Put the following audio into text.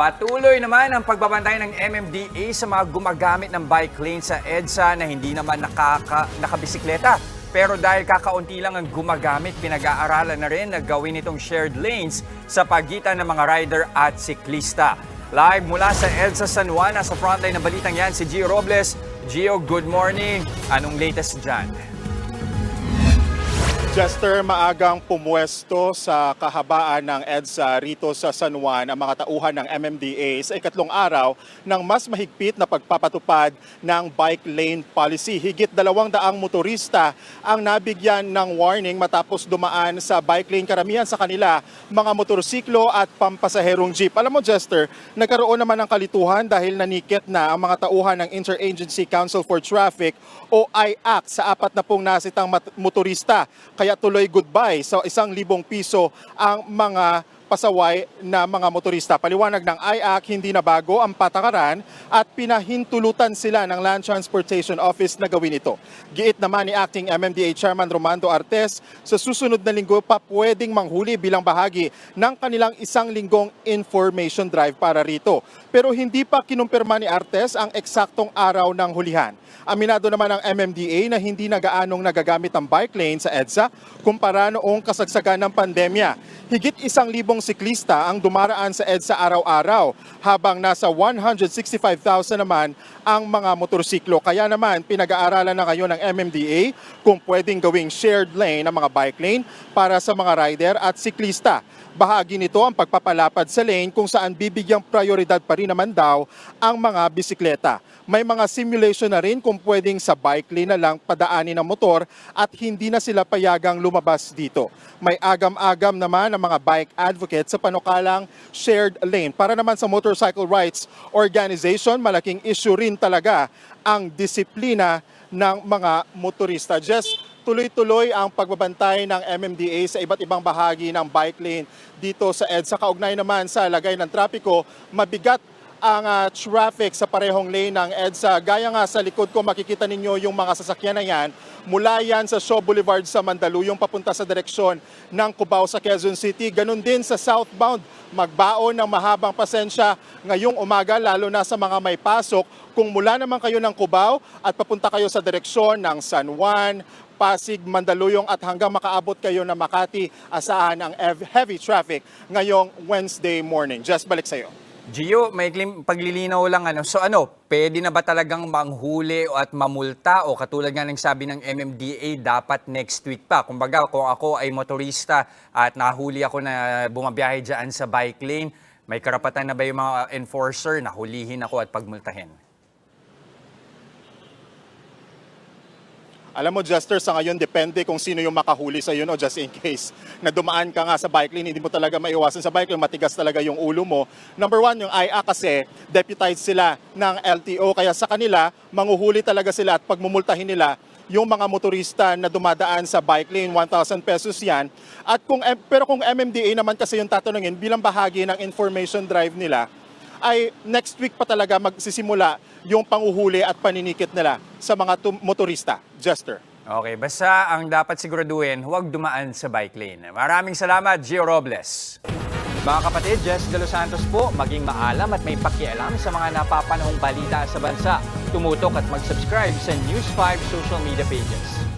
Patuloy naman ang pagbabantay ng MMDA sa mga gumagamit ng bike lane sa EDSA na hindi naman nakaka, nakabisikleta. Pero dahil kakaunti lang ang gumagamit, pinag-aaralan na rin na gawin itong shared lanes sa pagitan ng mga rider at siklista. Live mula sa EDSA San Juan, sa frontline ng balitang yan si Gio Robles. Gio, good morning. Anong latest dyan? Jester, maagang pumwesto sa kahabaan ng EDSA rito sa San Juan ang mga tauhan ng MMDA sa ikatlong araw ng mas mahigpit na pagpapatupad ng bike lane policy. Higit dalawang daang motorista ang nabigyan ng warning matapos dumaan sa bike lane. Karamihan sa kanila, mga motorsiklo at pampasaherong jeep. Alam mo, Jester, nagkaroon naman ng kalituhan dahil nanikit na ang mga tauhan ng Interagency Council for Traffic o IAC sa apat na pong nasitang motorista. Kaya tuloy goodbye. Sa isang libong piso ang mga pasaway na mga motorista. Paliwanag ng IAC, hindi na bago ang patakaran at pinahintulutan sila ng Land Transportation Office na gawin ito. Giit naman ni Acting MMDA Chairman Romando Artes, sa susunod na linggo pa pwedeng manghuli bilang bahagi ng kanilang isang linggong information drive para rito. Pero hindi pa kinumpirma ni Artes ang eksaktong araw ng hulihan. Aminado naman ang MMDA na hindi na gaanong nagagamit ang bike lane sa EDSA kumpara noong kasagsagan ng pandemya. Higit isang libong siklista ang dumaraan sa EDSA araw-araw habang nasa 165,000 naman ang mga motorsiklo. Kaya naman pinag-aaralan na ngayon ng MMDA kung pwedeng gawing shared lane ang mga bike lane para sa mga rider at siklista. Bahagi nito ang pagpapalapad sa lane kung saan bibigyang prioridad pa rin naman daw ang mga bisikleta. May mga simulation na rin kung pwedeng sa bike lane na lang padaanin ng motor at hindi na sila payagang lumabas dito. May agam-agam naman ang mga bike advocates sa panukalang shared lane. Para naman sa Motorcycle Rights Organization, malaking issue rin talaga ang disiplina ng mga motorista. Just tuloy-tuloy ang pagbabantay ng MMDA sa iba't ibang bahagi ng bike lane dito sa EDSA. Kaugnay naman sa lagay ng trapiko, mabigat ang ah, traffic sa parehong lane ng EDSA. Gaya nga sa likod ko, makikita ninyo yung mga sasakyan na yan. Mula yan sa Shaw Boulevard sa Mandaluyong papunta sa direksyon ng Cubao sa Quezon City. Ganon din sa southbound. Magbaon ng mahabang pasensya ngayong umaga, lalo na sa mga may pasok. Kung mula naman kayo ng Cubao at papunta kayo sa direksyon ng San Juan, Pasig, Mandaluyong at hanggang makaabot kayo ng Makati, asahan ang heavy traffic ngayong Wednesday morning. Just balik sa'yo. Gio, may paglilinaw lang ano. So ano, pwede na ba talagang manghuli at mamulta o katulad nga ng sabi ng MMDA dapat next week pa. Kumbaga kung ako ay motorista at nahuli ako na bumabiyahe dyan sa bike lane, may karapatan na ba yung mga enforcer na hulihin ako at pagmultahin? Alam mo, Jester, sa ngayon, depende kung sino yung makahuli sa no, just in case na dumaan ka nga sa bike lane, hindi mo talaga maiwasan sa bike lane, matigas talaga yung ulo mo. Number one, yung IA kasi, deputized sila ng LTO, kaya sa kanila, manguhuli talaga sila at pagmumultahin nila yung mga motorista na dumadaan sa bike lane, 1,000 pesos yan. At kung, pero kung MMDA naman kasi yung tatanungin, bilang bahagi ng information drive nila, ay next week pa talaga magsisimula yung panguhuli at paninikit nila sa mga tum- motorista. Jester. Okay, basta ang dapat siguraduhin, huwag dumaan sa bike lane. Maraming salamat, Gio Robles. Mga kapatid, Jess De Los Santos po, maging maalam at may pakialam sa mga napapanahong balita sa bansa. Tumutok at mag-subscribe sa News 5 social media pages.